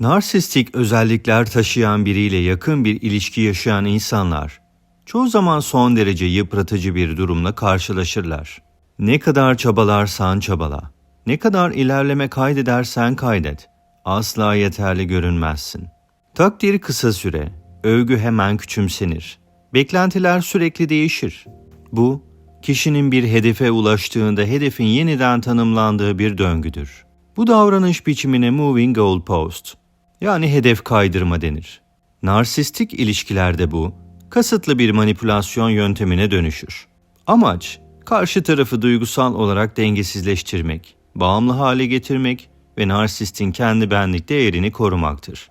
Narsistik özellikler taşıyan biriyle yakın bir ilişki yaşayan insanlar çoğu zaman son derece yıpratıcı bir durumla karşılaşırlar. Ne kadar çabalarsan çabala, ne kadar ilerleme kaydedersen kaydet, asla yeterli görünmezsin. Takdir kısa süre, övgü hemen küçümsenir. Beklentiler sürekli değişir. Bu, kişinin bir hedefe ulaştığında hedefin yeniden tanımlandığı bir döngüdür. Bu davranış biçimine moving goalpost yani hedef kaydırma denir. Narsistik ilişkilerde bu kasıtlı bir manipülasyon yöntemine dönüşür. Amaç karşı tarafı duygusal olarak dengesizleştirmek, bağımlı hale getirmek ve narsistin kendi benlik değerini korumaktır.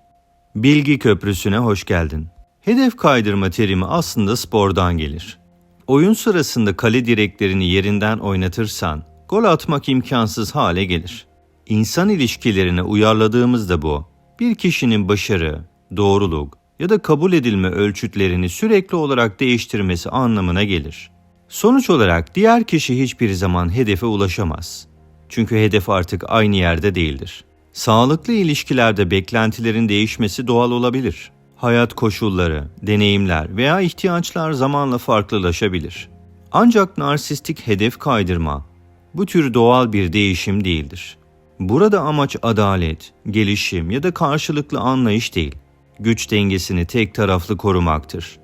Bilgi köprüsüne hoş geldin. Hedef kaydırma terimi aslında spordan gelir. Oyun sırasında kale direklerini yerinden oynatırsan gol atmak imkansız hale gelir. İnsan ilişkilerine uyarladığımızda bu, bir kişinin başarı, doğruluk ya da kabul edilme ölçütlerini sürekli olarak değiştirmesi anlamına gelir. Sonuç olarak diğer kişi hiçbir zaman hedefe ulaşamaz. Çünkü hedef artık aynı yerde değildir. Sağlıklı ilişkilerde beklentilerin değişmesi doğal olabilir. Hayat koşulları, deneyimler veya ihtiyaçlar zamanla farklılaşabilir. Ancak narsistik hedef kaydırma bu tür doğal bir değişim değildir. Burada amaç adalet, gelişim ya da karşılıklı anlayış değil, güç dengesini tek taraflı korumaktır.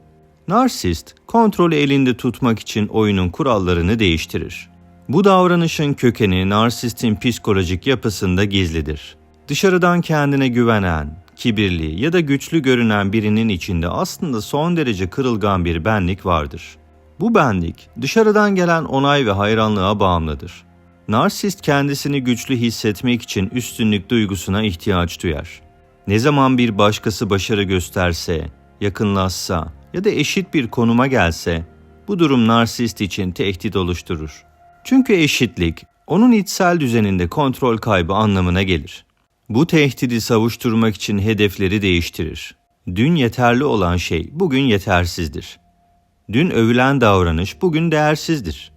Narsist, kontrolü elinde tutmak için oyunun kurallarını değiştirir. Bu davranışın kökeni narsistin psikolojik yapısında gizlidir. Dışarıdan kendine güvenen, kibirli ya da güçlü görünen birinin içinde aslında son derece kırılgan bir benlik vardır. Bu benlik dışarıdan gelen onay ve hayranlığa bağımlıdır. Narsist kendisini güçlü hissetmek için üstünlük duygusuna ihtiyaç duyar. Ne zaman bir başkası başarı gösterse, yakınlaşsa ya da eşit bir konuma gelse, bu durum narsist için tehdit oluşturur. Çünkü eşitlik, onun içsel düzeninde kontrol kaybı anlamına gelir. Bu tehdidi savuşturmak için hedefleri değiştirir. Dün yeterli olan şey bugün yetersizdir. Dün övülen davranış bugün değersizdir.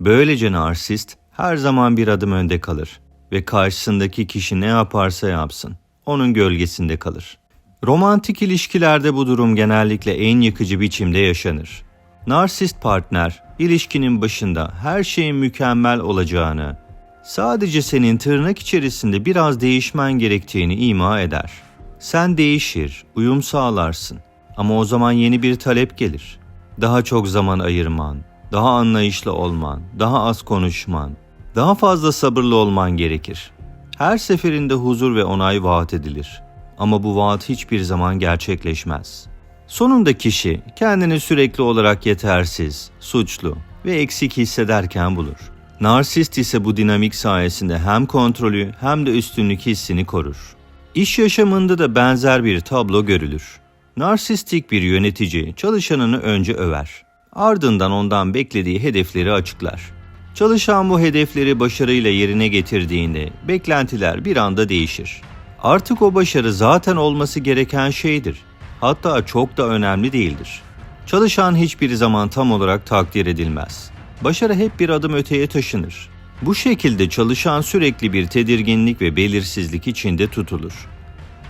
Böylece narsist her zaman bir adım önde kalır ve karşısındaki kişi ne yaparsa yapsın onun gölgesinde kalır. Romantik ilişkilerde bu durum genellikle en yıkıcı biçimde yaşanır. Narsist partner ilişkinin başında her şeyin mükemmel olacağını, sadece senin tırnak içerisinde biraz değişmen gerektiğini ima eder. Sen değişir, uyum sağlarsın ama o zaman yeni bir talep gelir. Daha çok zaman ayırman, daha anlayışlı olman, daha az konuşman, daha fazla sabırlı olman gerekir. Her seferinde huzur ve onay vaat edilir. Ama bu vaat hiçbir zaman gerçekleşmez. Sonunda kişi kendini sürekli olarak yetersiz, suçlu ve eksik hissederken bulur. Narsist ise bu dinamik sayesinde hem kontrolü hem de üstünlük hissini korur. İş yaşamında da benzer bir tablo görülür. Narsistik bir yönetici çalışanını önce över. Ardından ondan beklediği hedefleri açıklar. Çalışan bu hedefleri başarıyla yerine getirdiğinde beklentiler bir anda değişir. Artık o başarı zaten olması gereken şeydir. Hatta çok da önemli değildir. Çalışan hiçbir zaman tam olarak takdir edilmez. Başarı hep bir adım öteye taşınır. Bu şekilde çalışan sürekli bir tedirginlik ve belirsizlik içinde tutulur.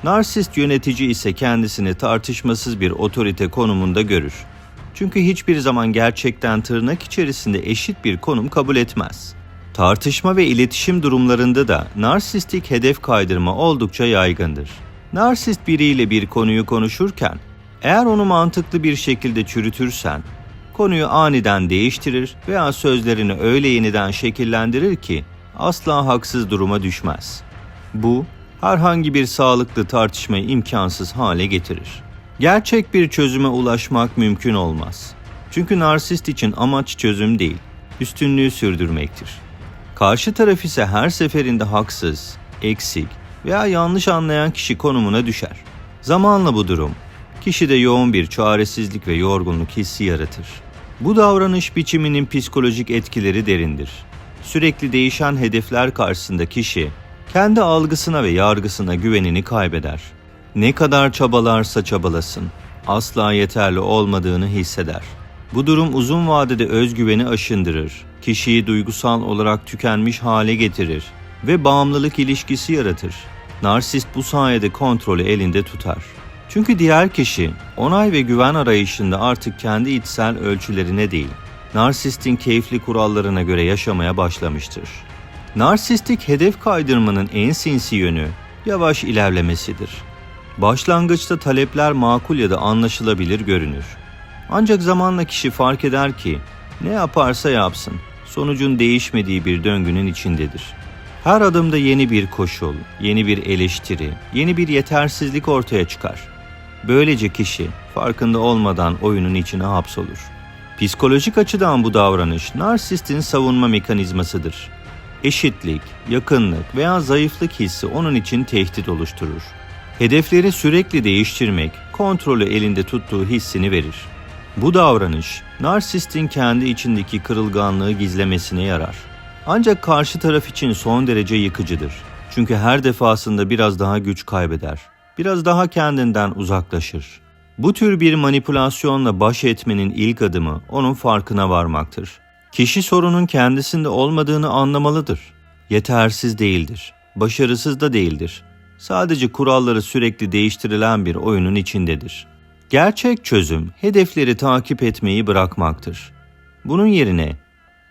Narsist yönetici ise kendisini tartışmasız bir otorite konumunda görür. Çünkü hiçbir zaman gerçekten tırnak içerisinde eşit bir konum kabul etmez. Tartışma ve iletişim durumlarında da narsistik hedef kaydırma oldukça yaygındır. Narsist biriyle bir konuyu konuşurken eğer onu mantıklı bir şekilde çürütürsen konuyu aniden değiştirir veya sözlerini öyle yeniden şekillendirir ki asla haksız duruma düşmez. Bu herhangi bir sağlıklı tartışmayı imkansız hale getirir. Gerçek bir çözüme ulaşmak mümkün olmaz. Çünkü narsist için amaç çözüm değil, üstünlüğü sürdürmektir. Karşı taraf ise her seferinde haksız, eksik veya yanlış anlayan kişi konumuna düşer. Zamanla bu durum kişide yoğun bir çaresizlik ve yorgunluk hissi yaratır. Bu davranış biçiminin psikolojik etkileri derindir. Sürekli değişen hedefler karşısında kişi kendi algısına ve yargısına güvenini kaybeder. Ne kadar çabalarsa çabalasın, asla yeterli olmadığını hisseder. Bu durum uzun vadede özgüveni aşındırır, kişiyi duygusal olarak tükenmiş hale getirir ve bağımlılık ilişkisi yaratır. Narsist bu sayede kontrolü elinde tutar. Çünkü diğer kişi onay ve güven arayışında artık kendi içsel ölçülerine değil, narsistin keyifli kurallarına göre yaşamaya başlamıştır. Narsistik hedef kaydırmanın en sinsi yönü yavaş ilerlemesidir. Başlangıçta talepler makul ya da anlaşılabilir görünür. Ancak zamanla kişi fark eder ki ne yaparsa yapsın sonucun değişmediği bir döngünün içindedir. Her adımda yeni bir koşul, yeni bir eleştiri, yeni bir yetersizlik ortaya çıkar. Böylece kişi farkında olmadan oyunun içine hapsolur. Psikolojik açıdan bu davranış narsistin savunma mekanizmasıdır. Eşitlik, yakınlık veya zayıflık hissi onun için tehdit oluşturur. Hedefleri sürekli değiştirmek, kontrolü elinde tuttuğu hissini verir. Bu davranış, narsistin kendi içindeki kırılganlığı gizlemesine yarar. Ancak karşı taraf için son derece yıkıcıdır. Çünkü her defasında biraz daha güç kaybeder. Biraz daha kendinden uzaklaşır. Bu tür bir manipülasyonla baş etmenin ilk adımı onun farkına varmaktır. Kişi sorunun kendisinde olmadığını anlamalıdır. Yetersiz değildir. Başarısız da değildir. Sadece kuralları sürekli değiştirilen bir oyunun içindedir. Gerçek çözüm hedefleri takip etmeyi bırakmaktır. Bunun yerine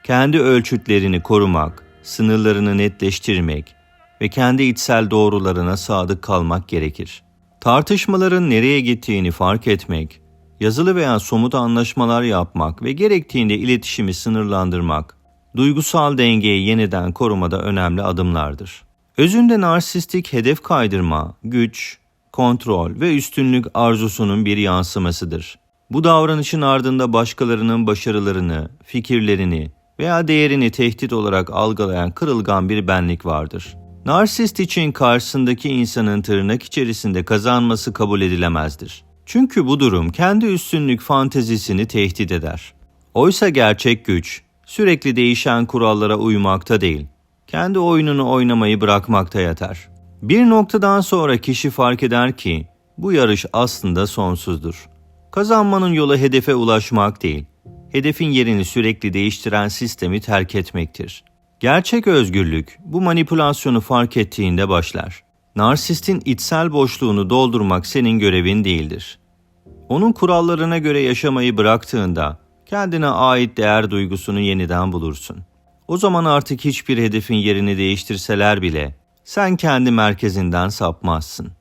kendi ölçütlerini korumak, sınırlarını netleştirmek ve kendi içsel doğrularına sadık kalmak gerekir. Tartışmaların nereye gittiğini fark etmek, yazılı veya somut anlaşmalar yapmak ve gerektiğinde iletişimi sınırlandırmak, duygusal dengeyi yeniden korumada önemli adımlardır. Özünde narsistik hedef kaydırma, güç, kontrol ve üstünlük arzusunun bir yansımasıdır. Bu davranışın ardında başkalarının başarılarını, fikirlerini veya değerini tehdit olarak algılayan kırılgan bir benlik vardır. Narsist için karşısındaki insanın tırnak içerisinde kazanması kabul edilemezdir. Çünkü bu durum kendi üstünlük fantezisini tehdit eder. Oysa gerçek güç sürekli değişen kurallara uymakta değil, kendi oyununu oynamayı bırakmakta yatar. Bir noktadan sonra kişi fark eder ki bu yarış aslında sonsuzdur. Kazanmanın yolu hedefe ulaşmak değil, hedefin yerini sürekli değiştiren sistemi terk etmektir. Gerçek özgürlük bu manipülasyonu fark ettiğinde başlar. Narsistin içsel boşluğunu doldurmak senin görevin değildir. Onun kurallarına göre yaşamayı bıraktığında kendine ait değer duygusunu yeniden bulursun. O zaman artık hiçbir hedefin yerini değiştirseler bile sen kendi merkezinden sapmazsın.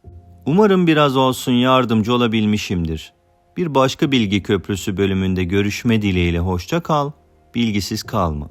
Umarım biraz olsun yardımcı olabilmişimdir. Bir başka bilgi köprüsü bölümünde görüşme dileğiyle hoşça kal, bilgisiz kalma.